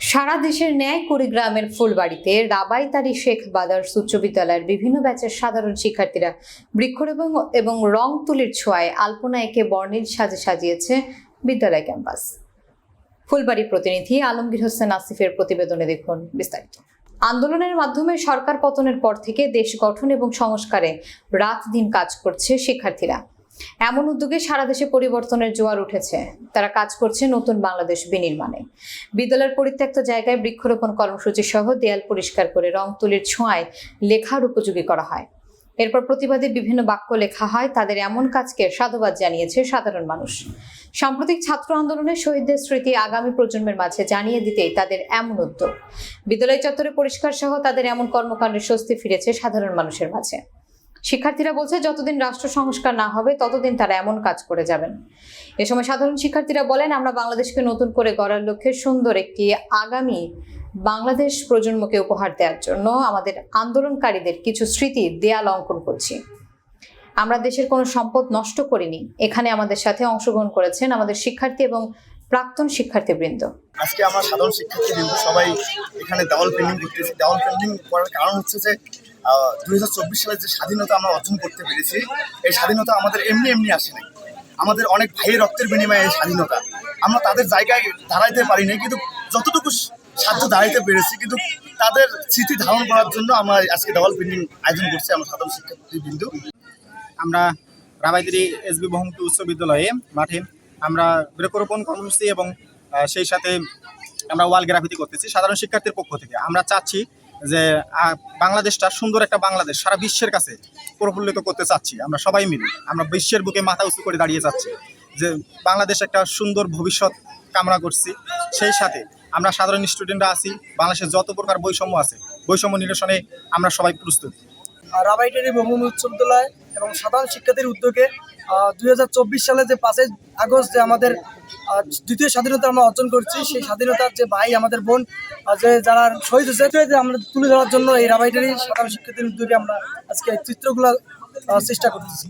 সারা দেশের ন্যায় কুড়িগ্রামের ফুলবাড়িতে রাবাইতারি শেখ বাদার্স উচ্চ বিদ্যালয়ের বিভিন্ন ব্যাচের সাধারণ শিক্ষার্থীরা বৃক্ষরোপণ এবং রং তুলির ছোঁয়ায় আলপনা এঁকে বর্ণিল সাজে সাজিয়েছে বিদ্যালয় ক্যাম্পাস। ফুলবাড়ি প্রতিনিধি আলমগীর হোসেন আসিফের প্রতিবেদনে দেখুন বিস্তারিত। আন্দোলনের মাধ্যমে সরকার পতনের পর থেকে দেশ গঠন এবং সংস্কারে রাত দিন কাজ করছে শিক্ষার্থীরা। এমন উদ্যোগে সারা দেশে পরিবর্তনের জোয়ার উঠেছে। তারা কাজ করছে নতুন বাংলাদেশ বিনির্মাণে। বিদ্যালয়ের পরিত্যক্ত জায়গায় বৃক্ষরোপণ কর্মসূচি সহ দেয়াল পরিষ্কার করে রং তুলির ছোঁয়ায় লেখার উপযোগী করা হয়। এরপর প্রতিবাদে বিভিন্ন বাক্য লেখা হয়, তাদের এমন কাজকে সাধুবাদ জানিয়েছে সাধারণ মানুষ। সাম্প্রতিক ছাত্র আন্দোলনে শহীদদের স্মৃতি আগামী প্রজন্মের মাঝে জানিয়ে দিতেই তাদের এমন উদ্যোগ। বিদ্যালয় চত্বরে পরিষ্কার সহ তাদের এমন কর্মকাণ্ডে স্বস্তি ফিরেছে সাধারণ মানুষের মাঝে। শিক্ষার্থীরা বলছে, যতদিন রাষ্ট্র সংস্কার না হবে, ততদিন তারা এমন কাজ করে যাবেন। এ সময় সাধারণ শিক্ষার্থীরা বলেন, আমরা বাংলাদেশকে নতুন করে গড়ার লক্ষ্যে সুন্দর একটি আগামী বাংলাদেশ প্রজন্মকে উপহার দেওয়ার জন্য আমাদের আন্দোলনকারীদের কিছু স্মৃতি দেয়াল অঙ্কন করছি। আমরা দেশের কোনো সম্পদ নষ্ট করিনি। এখানে আমাদের সাথে অংশগ্রহণ করেছেন আমাদের শিক্ষার্থী এবং প্রাক্তন শিক্ষার্থীবৃন্দ। আজকে আমরা সাধারণ শিক্ষার্থী কিন্তু সবাই এখানে দেওয়াল পেন্টিং করতেছি দেওয়াল পেন্টিং করার কারণ হচ্ছে যে দুই হাজার চব্বিশ সালে যে স্বাধীনতা আমরা অর্জন করতে পেরেছি, এই স্বাধীনতা আমাদের এমনি এমনি আসেনি আমাদের অনেক ভাইয়ের রক্তের বিনিময়ে এই স্বাধীনতা। আমরা তাদের জায়গায় দাঁড়াইতে পারিনি, কিন্তু যতটুকু সাধ্য দাঁড়াইতে পেরেছি, কিন্তু তাদের স্মৃতি ধারণ করার জন্য আমরা আজকে দেওয়াল পেন্টিং আয়োজন করছি, আমরা সাধারণ শিক্ষার্থী বিন্দু আমরা রাবাইদিরি এসবি বহুমুখী উচ্চ বিদ্যালয়ে মাঠে আমরা বৃক্ষরোপণ কর্মসূচি এবং সেই সাথে আমরা ওয়াল গ্রাফিতি করতেছি, সাধারণ শিক্ষার্থীর পক্ষ থেকে। আমরা চাচ্ছি যে বাংলাদেশটা সুন্দর একটা বাংলাদেশ, সারা বিশ্বের কাছে প্রফুল্লিত করতে চাচ্ছি। আমরা সবাই মিলে, আমরা বিশ্বের বুকে মাথা উঁচু করে দাঁড়িয়ে যাচ্ছি। যে, বাংলাদেশ একটা সুন্দর ভবিষ্যৎ কামনা করছি। সেই সাথে আমরা সাধারণ স্টুডেন্টরা আছি, বাংলাদেশের যত প্রকার বৈষম্য আছে, বৈষম্য নিরসনে আমরা সবাই প্রস্তুত। রাবাইটারি ভ্রমণ উচ্চ বিদ্যালয় এবং সাধারণ শিক্ষার্থীর উদ্যোগে দুই হাজার চব্বিশ সালে যে পাঁচই আগস্ট যে আমাদের দ্বিতীয় স্বাধীনতা আমরা অর্জন করছি, সেই স্বাধীনতার যে ভাই আমাদের বোন যে যারা শহীদ হয়েছে যে আমরা তুলে ধরার জন্য এই রাবাইটারি সাধারণ শিক্ষার্থীর উদ্যোগে আমরা আজকে এই চিত্রগুলো চেষ্টা করতেছি।